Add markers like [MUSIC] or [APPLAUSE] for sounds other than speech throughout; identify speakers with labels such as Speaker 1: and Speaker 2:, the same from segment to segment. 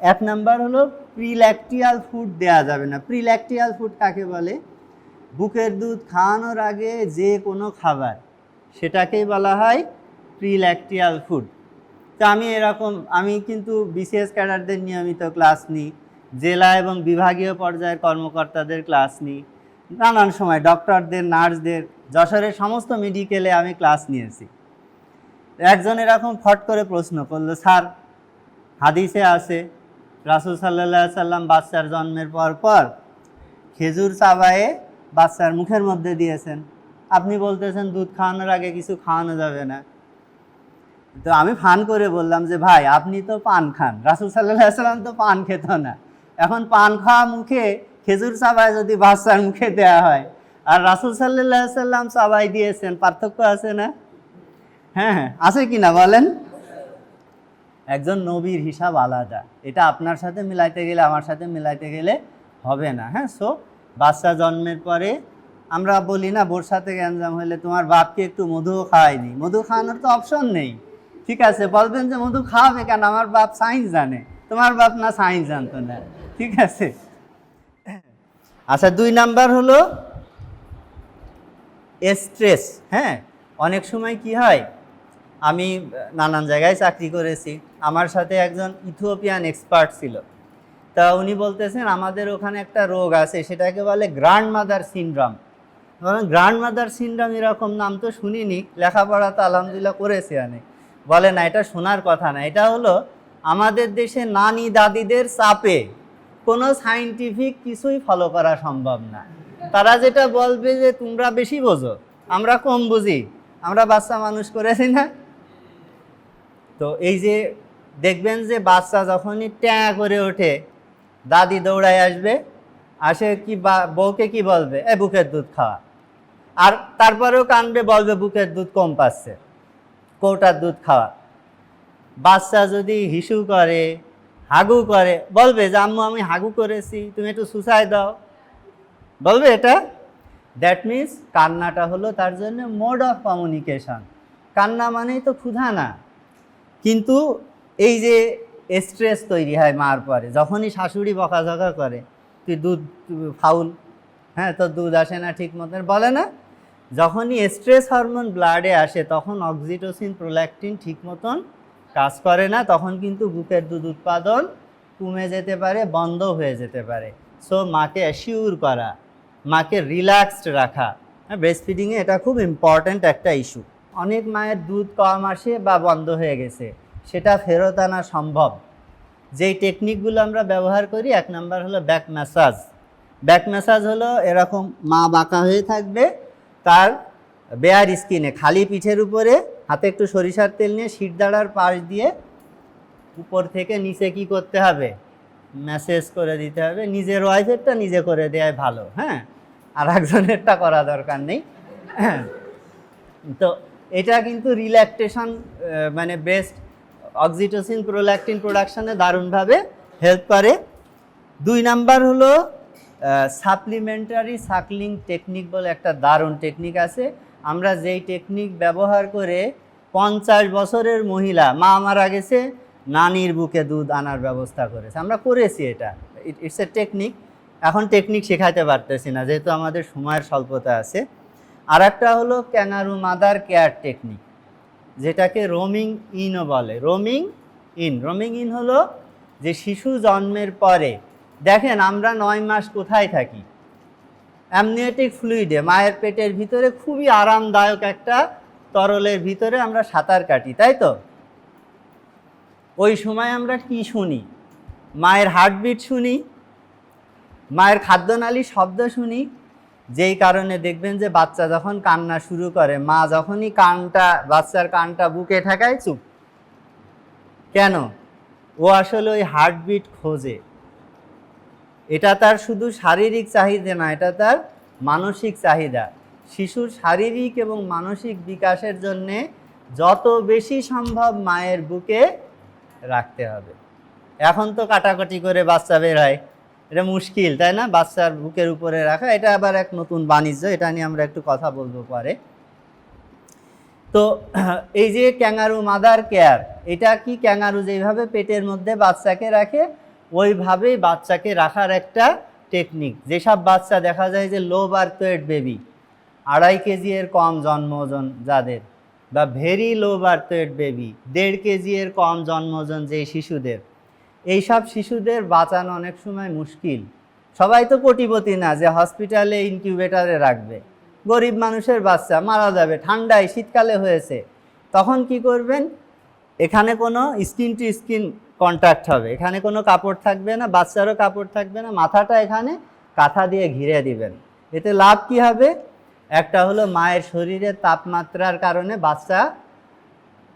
Speaker 1: এক নাম্বার হলো প্রিল্যাকটিয়াল ফুড দেয়া যাবে না। প্রিল্যাকটিয়াল ফুড কাকে বলে? বুকের দুধ খাওয়ানোর আগে যে কোনো খাবার, সেটাকেই বলা হয় প্রিল্যাকটিয়াল ফুড তো আমি এরকম, আমি কিন্তু বিসিএস ক্যাডারদের নিয়মিত ক্লাস নিই, জেলা এবং বিভাগীয় পর্যায়ের কর্মকর্তাদের ক্লাস নিই, নানান সময় ডক্টরদের, নার্সদের, যশোরের সমস্ত মেডিকেলে আমি ক্লাস নিয়েছি। একজন এরকম ফট করে প্রশ্ন করল, স্যার, হাদিসে আছে রাসুল সাল্লাহ সাল্লাম বাচ্চার জন্মের পর পর খেজুর চাবায়ে বাচ্চার মুখের মধ্যে দিয়েছেন। আপনি বলতেছেন, দুধ খাওয়ানোর আগে কিছু খাওয়ানো যাবে না। তো আমি ফান করে বললাম যে, ভাই, আপনি তো পান খান। রাসুল সাল্লাহ সাল্লাম তো পান খেত না। এখন পান খাওয়া মুখে খেজুর চাবায় যদি বাচ্চার মুখে দেয়া হয়, আর রাসুল সাল্লাহ সাল্লাম চাবাই দিয়েছেন, পার্থক্য আছে না? হ্যাঁ হ্যাঁ আছে কি না বলেন? একজন নবীর হিসাব আলাদা। এটা আপনার সাথে মিলাইতে গেলে আমার সাথে মিলাইতে গেলে হবে না হ্যাঁ? সো বাচ্চা জন্মের পরে আমরা বলি না বোর সাথে গ্যাঞ্জাম হলে তোমার বাপকে একটু মধুও খাওয়ায়নি মধু খাওয়ানোর তো অপশন নেই। ঠিক আছে, বলবেন যে মধু খাওয়াবে কেন? আমার বাপ সায়েন্স জানে। তোমার বাপ না সায়েন্স জানতো না। ঠিক আছে? আচ্ছা দুই নাম্বার হলো স্ট্রেস হ্যাঁ? অনেক সময় কি হয়? আমি নানান জায়গায় চাকরি করেছি। আমার সাথে একজন ইথিওপিয়ান এক্সপার্ট ছিল। তা উনি বলতেছেন, আমাদের ওখানে একটা রোগ আছে, সেটাকে বলে grandmother syndrome. Grandmother syndrome এরকম নাম তো শুনিনি, লেখাপড়া তো আলহামদুলিল্লাহ করেছি অনেক বলে, না, এটা শোনার কথা না, এটা হলো আমাদের দেশে নানি দাদিদের চাপে কোনো সাইন্টিফিক কিছুই ফলো করা সম্ভব না। তারা যেটা বলবে যে, তোমরা বেশি বোঝো, আমরা কম বুঝি, আমরা বাচ্চা মানুষ করেছি না। তো এই যে দেখবেন যে বাচ্চা যখনই ট্যাঁ করে ওঠে, দাদি দৌড়ায় আসবে, আসে কি বউকে কি বলবে? এ, বুকের দুধ খাওয়া। আর তারপরেও কানবে, বলবে, বুকের দুধ কম পাচ্ছে। কৌটার দুধ খাওয়া। বাচ্চা যদি হিসু করে, হাগু করে, বলবে, যে আম্মু, আমি হাগু করেছি, তুমি একটু সুসাই দাও। বলবে এটা? দ্যাট মিন্স কান্নাটা হলো তার জন্য মোড অফ কমিউনিকেশন কান্না মানেই তো ক্ষুধা না। কিন্তু এই যে স্ট্রেস তৈরি হয় মার পরে, যখনই শাশুড়ি বকাঝকা করে, তুই দুধ, ফাউল হ্যাঁ তোর দুধ আসে না ঠিক মতন, বলে না, যখনই স্ট্রেস হরমোন ব্লাডে আসে, তখন অক্সিটোসিন প্রোল্যাকটিন ঠিক মতন কাজ করে না, তখন কিন্তু বুকের দুধ উৎপাদন কমে যেতে পারে, বন্ধ হয়ে যেতে পারে। সো মাকে অ্যাসিউর করা, মাকে রিল্যাক্সড রাখা হ্যাঁ ব্রেস্ট ফিডিংয়ে এটা খুব ইম্পর্ট্যান্ট একটা ইস্যু অনেক মায়ের দুধ কম আসে বা বন্ধ হয়ে গেছে, সেটা ফেরত আনা সম্ভব। যেই টেকনিকগুলো আমরা ব্যবহার করি, এক নাম্বার হলো ব্যাক ম্যাসাজ ব্যাক ম্যাসাজ হলো এরকম মা বাঁকা হয়ে থাকবে, তার বেয়ার স্কিনে খালি পিঠের উপরে, হাতে একটু সরিষার তেল নিয়ে শিরদাঁড়ার পাশ দিয়ে উপর থেকে নিচে কি করতে হবে? ম্যাসেজ করে দিতে হবে। নিজের ওয়াইফেরটা নিজে করে দেওয়াই ভালো হ্যাঁ? আর একজনেরটা করা দরকার নেই হ্যাঁ? তো এটা কিন্তু রিল্যাক্টেশন মানে বেস্ট অক্সিটোসিন প্রোল্যাকটিন প্রোডাকশানে দারুণভাবে হেল্প করে। দুই নাম্বার হলো সাপ্লিমেন্টারি সাকলিং টেকনিক বলে একটা দারুণ টেকনিক আছে। আমরা যেই টেকনিক ব্যবহার করে পঞ্চাশ বছরের মহিলা, মা মারা গেছে, নানির বুকে দুধ আনার ব্যবস্থা করেছে। আমরা করেছি এটা। ইটস এ টেকনিক এখন টেকনিক শেখাতে পারতেছি না, যেহেতু আমাদের সময়ের স্বল্পতা আছে। আর একটা হলো ক্যানারু মাদার কেয়ার টেকনিক, যেটাকে রোমিং ইনও বলে। রোমিং ইন রোমিং ইন হলো যে শিশু জন্মের পরে, দেখেন আমরা নয় মাস কোথায় থাকি? অ্যামনিওটিক ফ্লুইডে, মায়ের পেটের ভিতরে খুবই আরামদায়ক একটা তরলের ভিতরে আমরা সাঁতার কাটি, তাই তো? ওই সময় আমরা কি শুনি? মায়ের হার্টবিট শুনি, মায়ের খাদ্যনালী শব্দ শুনি যেই কারণে দেখবেন যে বাচ্চা যখন কান্না শুরু করে, মা যখনই কানটা, বাচ্চার কানটা বুকে ঠেকায়, চুপ। কেন? ও আসলে ওই হার্টবিট খোঁজে। এটা তার শুধু শারীরিক চাহিদা না, এটা তার মানসিক চাহিদা। শিশুর শারীরিক এবং মানসিক বিকাশের জন্যে যত বেশি সম্ভব মায়ের বুকে রাখতে হবে। এখন তো কাটাকাটি করে বাচ্চা বের হয়। এটা মুশকিল, তাই না? বাচ্চার বুকের উপরে রাখা, এটা আবার এক নতুন বাণিজ্য, এটা নিয়ে আমরা একটু কথা বলব পরে। তো, এই যে ক্যাঙ্গারু মাদার কেয়ার, এটা কি ক্যাঙ্গারু যেভাবে পেটের মধ্যে বাচ্চাকে রাখে, ওইভাবেই বাচ্চাকে রাখার একটা টেকনিক। যেসব বাচ্চা দেখা যায় যে লো বার্থ ওয়েট বেবি, আড়াই কেজি এর কম জন্ম ওজন যাদের, বা very low birth weight baby, দেড় কেজি এর কম জন্ম ওজন যে শিশুদের এইসব শিশুদের বাঁচানো অনেক সময় মুশকিল। সবাই তো কোটিপতি না যে হসপিটালে ইনকিউবেটারে রাখবে। গরিব মানুষের বাচ্চা মারা যাবে, ঠান্ডায় শীতকালে হয়েছে। তখন কি করবেন? এখানে কোনো স্কিন টু স্কিন কন্ট্যাক্ট হবে। এখানে কোনো কাপড় থাকবে না, বাচ্চারও কাপড় থাকবে না, মাথাটা এখানে কাঁথা দিয়ে ঘিরে দিবেন। এতে লাভ কি হবে? একটা হলো মায়ের শরীরের তাপমাত্রার কারণে বাচ্চা,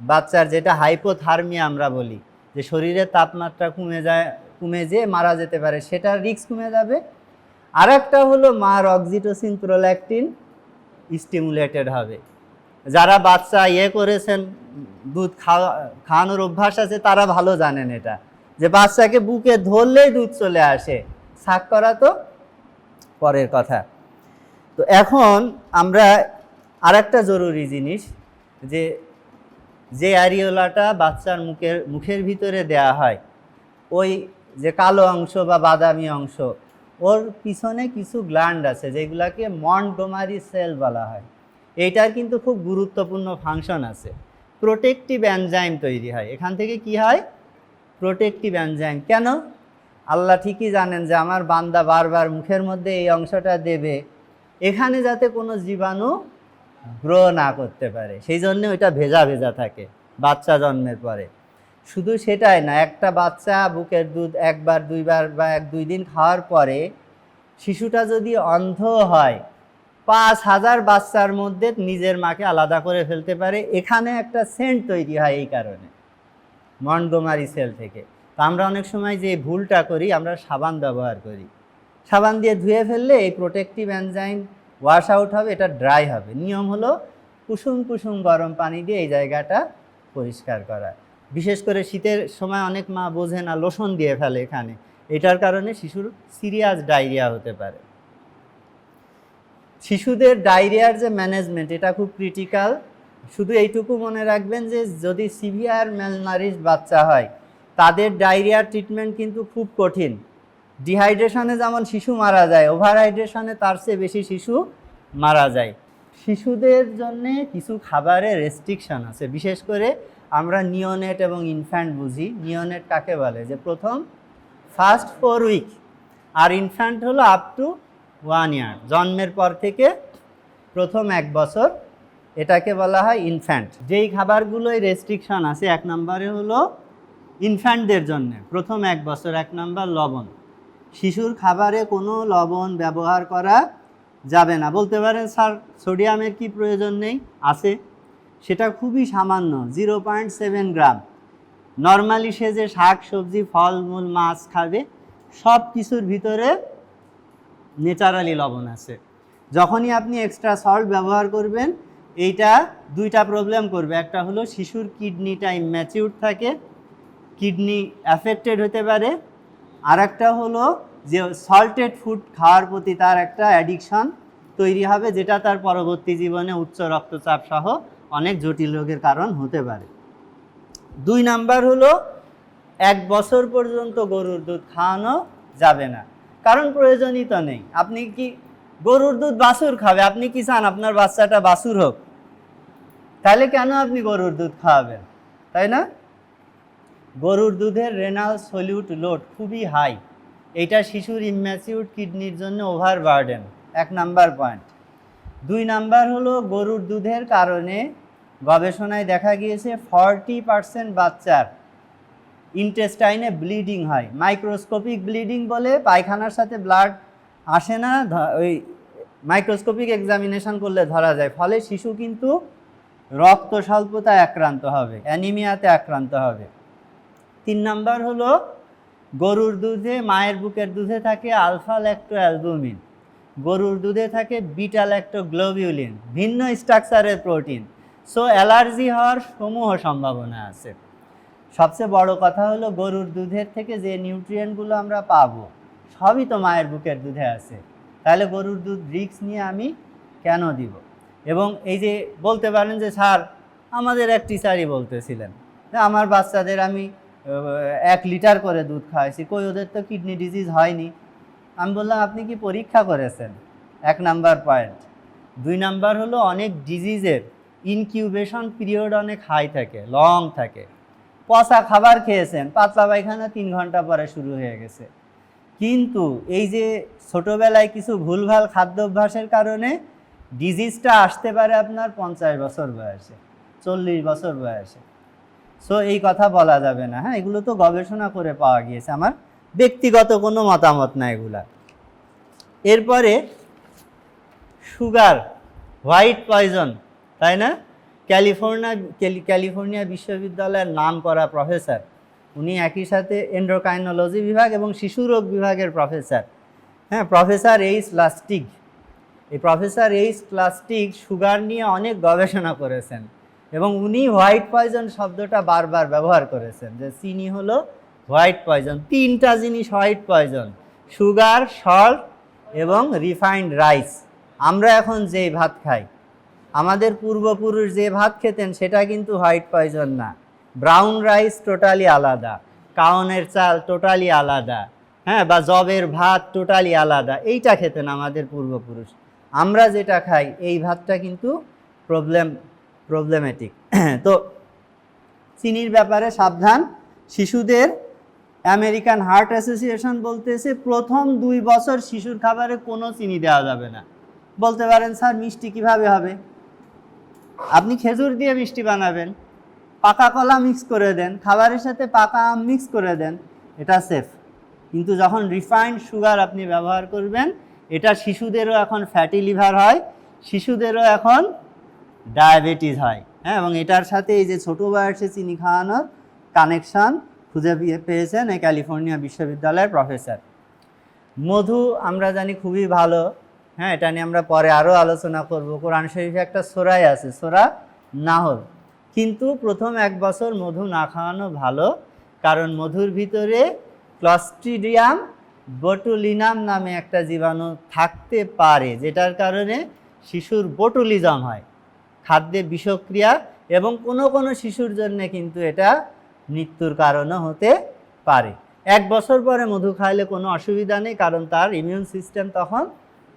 Speaker 1: বাচ্চার যেটা হাইপোথার্মিয়া আমরা বলি যে শরীরের তাপমাত্রা কমে যায়, কমে যেয়ে মারা যেতে পারে সেটার রিস্ক কমে যাবে। আর একটা হলো মার অক্সিটোসিন প্রোল্যাকটিন স্টিমুলেটেড হবে। যারা বাচ্চা ইয়ে করেছেন, দুধ খাওয়া, খাওয়ানোর অভ্যাস আছে, তারা ভালো জানেন এটা। যে বাচ্চাকে বুকে ধরলেই দুধ চলে আসে। শাক করা তো পরের কথা। তো এখন আমরা আর একটা জরুরি জিনিস, যে যে অ্যারিওলাটা বাচ্চার মুখের মুখের ভিতরে দেয়া হয়, ওই যে কালো অংশ বা বাদামি অংশ, ওর পিছনে কিছু গ্ল্যান্ড আছে যেগুলাকে মন্টগোমারি সেল বলা হয়। এইটার কিন্তু খুব গুরুত্বপূর্ণ ফাংশন আছে। প্রোটেকটিভ অ্যানজাইম তৈরি হয়। এখান থেকে কি হয়? প্রোটেকটিভ অ্যানজাইম কেন? আল্লাহ ঠিকই জানেন যে আমার বান্দা বারবার মুখের মধ্যে এই অংশটা দেবে। এখানে যাতে কোনো জীবাণু গ্রো না করতে পারে। সেই জন্য ওইটা ভেজা ভেজা থাকে বাচ্চা জন্মের পরে। শুধু সেটাই না, একটা বাচ্চা বুকের দুধ একবার, দুইবার বা এক, দুই দিন খাওয়ার পরে শিশুটা যদি অন্ধ হয়, পাঁচ হাজার বাচ্চার মধ্যে নিজের মাকে আলাদা করে ফেলতে পারে। এখানে একটা সেন্ট তৈরি হয় এই কারণে, মন্টগোমারি সেল থেকে। তো আমরা অনেক সময় যে ভুলটা করি, আমরা সাবান ব্যবহার করি। সাবান দিয়ে ধুয়ে ফেললে এই প্রোটেকটিভ এনজাইম ওয়াশ আউট হবে, এটা ড্রাই হবে। নিয়ম হলো কুসুম কুসুম গরম পানি দিয়ে এই জায়গাটা পরিষ্কার করা। বিশেষ করে শীতের সময় অনেক মা বোঝে না, লোশন দিয়ে ফেলে এখানে। এটার কারণে শিশুর সিরিয়াস ডায়রিয়া হতে পারে। শিশুদের ডায়রিয়ার যে ম্যানেজমেন্ট এটা খুব ক্রিটিক্যাল শুধু এইটুকু মনে রাখবেন যে, যদি সিভিয়ার ম্যালনারিশ বাচ্চা হয়, তাদের ডায়রিয়ার ট্রিটমেন্ট কিন্তু খুব কঠিন। ডিহাইড্রেশনে যেমন শিশু মারা যায় ওভারহাইড্রেশনে তার চেয়ে বেশি শিশু মারা যায়। শিশুদের জন্য কিছু খাবারে রেস্ট্রিকশন আছে। বিশেষ করে আমরা নিওনেট এবং ইনফ্যান্ট বুঝি। নিওনেট কাকে বলে? যে প্রথম ফার্স্ট ফোর উইক আর ইনফ্যান্ট হলো আপ টু ওয়ান ইয়ার জন্মের পর থেকে প্রথম এক বছর এটাকে বলা হয় ইনফ্যান্ট যেই খাবারগুলোই রেস্ট্রিকশন আছে, এক নম্বরে হলো ইনফ্যান্টদের জন্য। প্রথম এক বছর, এক নম্বর লবণ। শিশুর খাবারে কোনো লবণ ব্যবহার করা যাবে না। বলতে পারেন, স্যার, সোডিয়ামের কি প্রয়োজন নেই? আছে। সেটা খুবই সামান্য, zero point seven gram. Normally সে যে শাক, সবজি, ফলমূল, মাছ খাবে, সব কিছুর ভিতরে ন্যাচারালি লবণ আছে। যখনই আপনি এক্সট্রা সল্ট ব্যবহার করবেন, এইটা দুইটা প্রবলেম করবে। একটা হলো শিশুর কিডনিটা ইম্যাচিউর থাকে, কিডনি অ্যাফেক্টেড হতে পারে আর একটা হলো যে সল্টেড ফুড খাওয়ার প্রতি তার একটা অ্যাডিকশন তৈরি হবে, যেটা তার পরবর্তী জীবনে উচ্চ রক্তচাপ সহ অনেক জটিল রোগের কারণ হতে পারে। দুই নাম্বার হলো, এক বছর পর্যন্ত গরুর দুধ খাওয়ানো যাবে না। কারণ প্রয়োজনই তো নেই। আপনি কি গরুর দুধ বাছুর খাবে? আপনি কি চান আপনার বাচ্চাটা বাছুর হোক? তাহলে কেন আপনি গরুর দুধ খাওয়াবেন? তাই না? গরুর দুধের রেনাল সলিউট লোড খুবই হাই এটা শিশুর ইম্যাচিউর কিডনির জন্য ওভার বার্ডেন এক নাম্বার পয়েন্ট দুই নাম্বার হলো গরুর দুধের কারণে গবেষণায় দেখা গিয়েছে ফর্টি পার্সেন্ট বাচ্চার ইন্টেস্টাইনে ব্লিডিং হয়। মাইক্রোস্কোপিক ব্লিডিং বলে পায়খানার সাথে ব্লাড আসে না ওই মাইক্রোস্কোপিক এক্সামিনেশন করলে ধরা যায়। ফলে শিশু কিন্তু রক্ত স্বল্পতায় আক্রান্ত হবে অ্যানিমিয়াতে আক্রান্ত হবে। তিন নাম্বার হলো গরুর দুধে, মায়ের বুকের দুধে থাকে আলফা ল্যাক্টো অ্যালবুমিন গরুর দুধে থাকে বিটা ল্যাক্টো গ্লোবিউলিন ভিন্ন স্ট্রাকচারের প্রোটিন। সো অ্যালার্জি হওয়ার সমূহ সম্ভাবনা আছে। সবচেয়ে বড় কথা হলো গরুর দুধের থেকে যে নিউট্রিয়েন্টগুলো আমরা পাবো, সবই তো মায়ের বুকের দুধে আছে। তাহলে গরুর দুধ রিক্স নিয়ে আমি কেন দিব? এবং এই যে বলতে পারেন যে, স্যার, আমাদের এক টিচারই বলতেছিলেন আমার বাচ্চাদের আমি এক লিটার করে দুধ খাওয়াইছি। কই, ওদের তো কিডনি ডিজিজ হয়নি। আমি বললাম, আপনি কি পরীক্ষা করেছেন? এক নাম্বার পয়েন্ট দুই নাম্বার হলো, অনেক ডিজিজের ইনকিউবেশন পিরিয়ড অনেক হাই থাকে লং থাকে। পচা খাবার খেয়েছেন, পাতলা পায়খানা তিন ঘণ্টা পরে শুরু হয়ে গেছে। কিন্তু এই যে ছোটোবেলায় কিছু ভুলভাল খাদ্যাভ্যাসের কারণে ডিজিজটা আসতে পারে আপনার পঞ্চাশ বছর বয়সে, চল্লিশ বছর বয়সে। সো এই কথা বলা যাবে না। হ্যাঁ এগুলো তো গবেষণা করে পাওয়া গিয়েছে। আমার ব্যক্তিগত কোনো মতামত না এগুলা। এরপরে সুগার, হোয়াইট পয়জন, তাই না? ক্যালিফোর্নিয়া ক্যালিফোর্নিয়া বিশ্ববিদ্যালয়ের নাম করা প্রফেসর। উনি একই সাথে এন্ড্রোকাইনোলজি বিভাগ এবং শিশু রোগ বিভাগের প্রফেসর। হ্যাঁ প্রফেসর এইচ লাস্টিক এই প্রফেসর এইচ প্লাস্টিক সুগার নিয়ে অনেক গবেষণা করেছেন। এবং উনি হোয়াইট পয়জন শব্দটা বারবার ব্যবহার করেছেন, যে চিনি হলো হোয়াইট পয়জন। তিনটা জিনিস হোয়াইট পয়জন, সুগার, সল্ট এবং রিফাইন্ড রাইস। আমরা এখন যেই ভাত খাই, আমাদের পূর্বপুরুষ যে ভাত খেতেন সেটা কিন্তু হোয়াইট পয়জন না। ব্রাউন রাইস টোটালি আলাদা কাউনের চাল টোটালি আলাদা হ্যাঁ বা জবের ভাত টোটালি আলাদা, এইটা খেতেন আমাদের পূর্বপুরুষ। আমরা যেটা খাই, এই ভাতটা কিন্তু প্রবলেম প্রবলেমেটিক [CLEARS THROAT] তো চিনির ব্যাপারে সাবধান। শিশুদের আমেরিকান হার্ট অ্যাসোসিয়েশন বলতেছে, প্রথম দুই বছর শিশুর খাবারে কোনো চিনি দেওয়া যাবে না। বলতে পারেন, স্যার, মিষ্টি কীভাবে হবে? আপনি খেজুর দিয়ে মিষ্টি বানাবেন, পাকা কলা মিক্স করে দেন, খাবারের সাথে পাকা আম মিক্স করে দেন, এটা সেফ কিন্তু যখন রিফাইন্ড সুগার আপনি ব্যবহার করবেন, এটা শিশুদেরও এখন ফ্যাটি লিভার হয়, শিশুদেরও এখন ডায়াবেটিস হয়। হ্যাঁ এবং এটার সাথে এই যে ছোটো বয়সে চিনি খাওয়ানোর কানেকশন খুঁজে পেয়ে- পেয়েছেন এই ক্যালিফোর্নিয়া বিশ্ববিদ্যালয়ের প্রফেসর মধু আমরা জানি খুবই ভালো। হ্যাঁ এটা নিয়ে আমরা পরে আরও আলোচনা করব। কোরআন শরীফে একটা সোরাই আছে, সোরা নাহল। কিন্তু প্রথম এক বছর মধু না খাওয়ানো ভালো, কারণ মধুর ভিতরে ক্লস্ট্রিডিয়াম বটুলিনাম নামে একটা জীবাণু থাকতে পারে, যেটার কারণে শিশুর বটুলিজম হয়। খাদ্যে বিষক্রিয়া এবং কোনো কোনো শিশুর জন্য কিন্তু এটা মৃত্যুর কারণও হতে পারে। এক বছর পরে মধু খাইলে কোনো অসুবিধা নেই, কারণ তার ইমিউন সিস্টেম তখন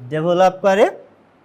Speaker 1: ডেভেলপ করে।